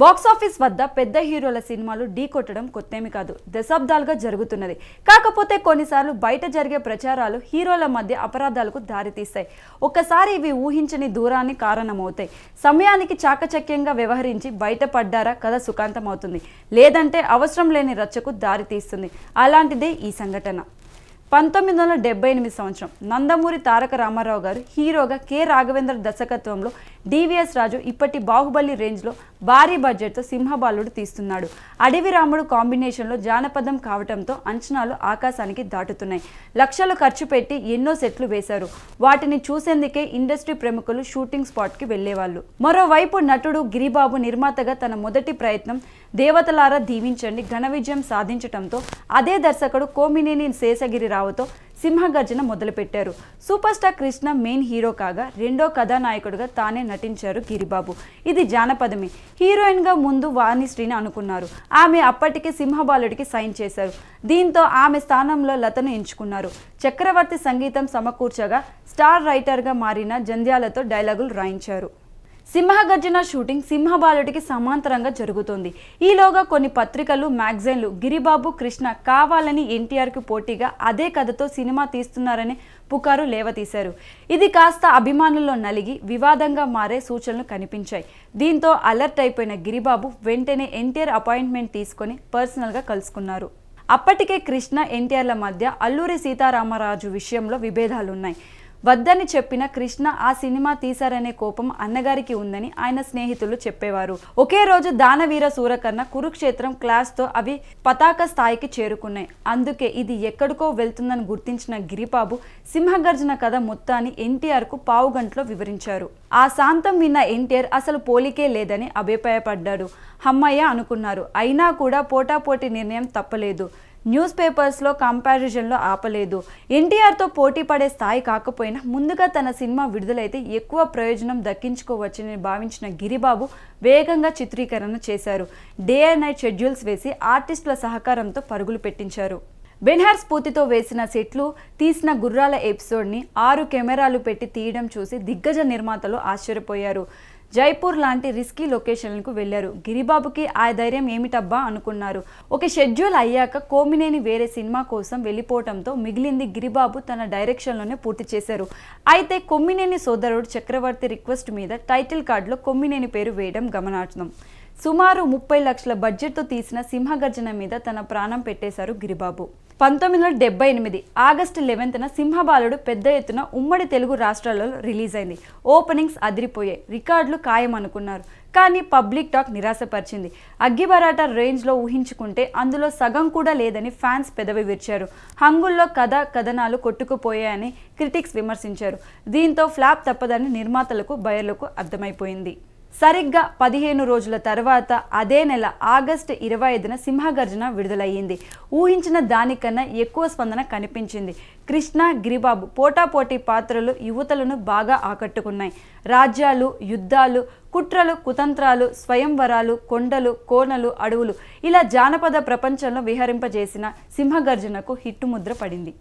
Box office వద్ద పెద్ద హీరోల సినిమాలు ఢీ కొట్టడం కొత్తేమి కాదు. దశాబ్దాలుగా జరుగుతున్నది. కాకపోతే కొన్నిసార్లు బయట జరిగే ప్రచారాలు హీరోల మధ్య అపరాధాలకు దారితీస్తాయి. ఒక్కసారి ఇవి ఊహించని దూరాన్ని కారణమవుతాయి. సమయానికి చాకచక్యంగా వ్యవహరించి బయటపడ్డారా కథ సుఖాంతమవుతుంది. లేదంటే అవసరం లేని రచ్చకు దారితీస్తుంది. అలాంటిదే ఈ సంఘటన. పంతొమ్మిది వందల డెబ్బై ఎనిమిది సంవత్సరం నందమూరి తారక రామారావు గారు హీరోగా కె. రాఘవేంద్ర దర్శకత్వంలో డివిఎస్ రాజు ఇప్పటి బాహుబలి రేంజ్లో భారీ బడ్జెట్తో సింహబాలుడు తీస్తున్నాడు. అడవి రాముడు కాంబినేషన్లో జానపదం కావటంతో అంచనాలు ఆకాశానికి దాటుతున్నాయి. లక్షలు ఖర్చు పెట్టి ఎన్నో సెట్లు వేశారు. వాటిని చూసేందుకే ఇండస్ట్రీ ప్రముఖులు షూటింగ్ స్పాట్కి వెళ్ళేవాళ్ళు మరోవైపు నటుడు గిరిబాబు నిర్మాతగా తన మొదటి ప్రయత్నం దేవతలారా దీవించండి ఘన విజయం సాధించటంతో అదే దర్శకుడు కోమినేని శేషగిరిరావుతో సింహగర్జన మొదలుపెట్టారు. Super star Krishna main hero కాగా రెండో కథానాయకుడిగా తానే నటించారు గిరిబాబు. ఇది జానపదమే. హీరోయిన్గా ముందు వాణిశ్రీని అనుకున్నారు. ఆమె అప్పటికే సింహబాలుడికి సైన్ చేశారు. దీంతో ఆమె స్థానంలో లతను ఎంచుకున్నారు. చక్రవర్తి సంగీతం సమకూర్చగా స్టార్ రైటర్గా మారిన జంధ్యాలతో డైలాగులు రాయించారు. సింహగర్జన షూటింగ్ సింహబాలుడికి సమాంతరంగా జరుగుతోంది. ఈలోగా కొన్ని పత్రికలు మ్యాగజైన్లు గిరిబాబు కృష్ణ కావాలని ఎన్టీఆర్కి పోటీగా అదే కథతో సినిమా తీస్తున్నారని పుకారు లేవతీశారు. ఇది కాస్త అభిమానుల్లో నలిగి వివాదంగా మారే సూచనలు కనిపించాయి. దీంతో అలర్ట్ అయిపోయిన గిరిబాబు వెంటనే ఎన్టీఆర్ అపాయింట్మెంట్ తీసుకొని పర్సనల్గా కలుసుకున్నారు. అప్పటికే కృష్ణ ఎన్టీఆర్ల మధ్య అల్లూరి సీతారామరాజు విషయంలో విభేదాలున్నాయి. వద్దని చెప్పిన కృష్ణ ఆ సినిమా తీశారనే కోపం అన్నగారికి ఉందని ఆయన స్నేహితులు చెప్పేవారు. ఒకే రోజు దానవీర సూరకర్ణ కురుక్షేత్రం క్లాస్తో అవి పతాక స్థాయికి చేరుకున్నాయి. అందుకే ఇది ఎక్కడికో వెళ్తుందని గుర్తించిన గిరిబాబు సింహగర్జన కథ మొత్తాన్ని ఎన్టీఆర్కు పావు గంటలో వివరించారు. ఆ శాంతం విన్న ఎన్టీఆర్ అసలు పోలికే లేదని అభిప్రాయపడ్డాడు. హమ్మయ్య అనుకున్నారు. అయినా కూడా పోటాపోటీ నిర్ణయం తప్పలేదు. న్యూస్ పేపర్స్లో కంపారిజన్లో ఆపలేదు. ఎన్టీఆర్తో పోటీ పడే స్థాయి కాకపోయినా ముందుగా తన సినిమా విడుదలైతే ఎక్కువ ప్రయోజనం దక్కించుకోవచ్చని భావించిన గిరిబాబు వేగంగా చిత్రీకరణ చేశారు. డే అండ్ నైట్ షెడ్యూల్స్ వేసి ఆర్టిస్టుల సహకారంతో పరుగులు పెట్టించారు. బెన్హార్ స్ఫూర్తితో వేసిన సెట్లు తీసిన గుర్రాల ఎపిసోడ్ని ఆరు కెమెరాలు పెట్టి తీయడం చూసి దిగ్గజ నిర్మాతలు ఆశ్చర్యపోయారు. జైపూర్ లాంటి రిస్కీ లొకేషన్లకు వెళ్ళారు గిరిబాబుకి ఆ ధైర్యం ఏమిటబ్బా అనుకున్నారు. ఒక షెడ్యూల్ అయ్యాక కోమినేని వేరే సినిమా కోసం వెళ్ళిపోవడంతో మిగిలింది గిరిబాబు తన డైరెక్షన్లోనే పూర్తి చేశారు. అయితే కొమ్మినేని సోదరుడు చక్రవర్తి రిక్వెస్ట్ మీద టైటిల్ కార్డులో కొమ్మినేని పేరు వేయడం గమనార్హం. సుమారు ముప్పై లక్షల బడ్జెట్తో తీసిన సింహగర్జన మీద తన ప్రాణం పెట్టేశారు గిరిబాబు. పంతొమ్మిది వందల డెబ్బై ఎనిమిది ఆగస్టు లెవెన్త్న సింహబాలుడు పెద్ద ఎత్తున ఉమ్మడి తెలుగు రాష్ట్రాలలో రిలీజ్ అయింది ఓపెనింగ్స్ అదిరిపోయాయి రికార్డులు ఖాయం అనుకున్నారు కానీ పబ్లిక్ టాక్ నిరాశపరిచింది. అగ్గిబరాట రేంజ్లో ఊహించుకుంటే అందులో సగం కూడా లేదని ఫ్యాన్స్ పెదవి విరిచారు. హంగుల్లో కథ కథనాలు కొట్టుకుపోయాయని క్రిటిక్స్ విమర్శించారు. దీంతో ఫ్లాప్ తప్పదని నిర్మాతలకు బయర్లకు అర్థమైపోయింది. సరిగ్గా పదిహేను రోజుల తర్వాత అదే నెల ఆగస్టు ఇరవై ఐదున సింహగర్జన విడుదలయ్యింది. ఊహించిన దానికన్నా ఎక్కువ స్పందన కనిపించింది. కృష్ణ గిరిబాబు పోటాపోటీ పాత్రలు యువతలను బాగా ఆకట్టుకున్నాయి. రాజ్యాలు యుద్ధాలు కుట్రలు కుతంత్రాలు స్వయంవరాలు కొండలు కోనలు అడవులు ఇలా జానపద ప్రపంచంలో విహరింపజేసిన సింహగర్జనకు హిట్టుముద్ర పడింది.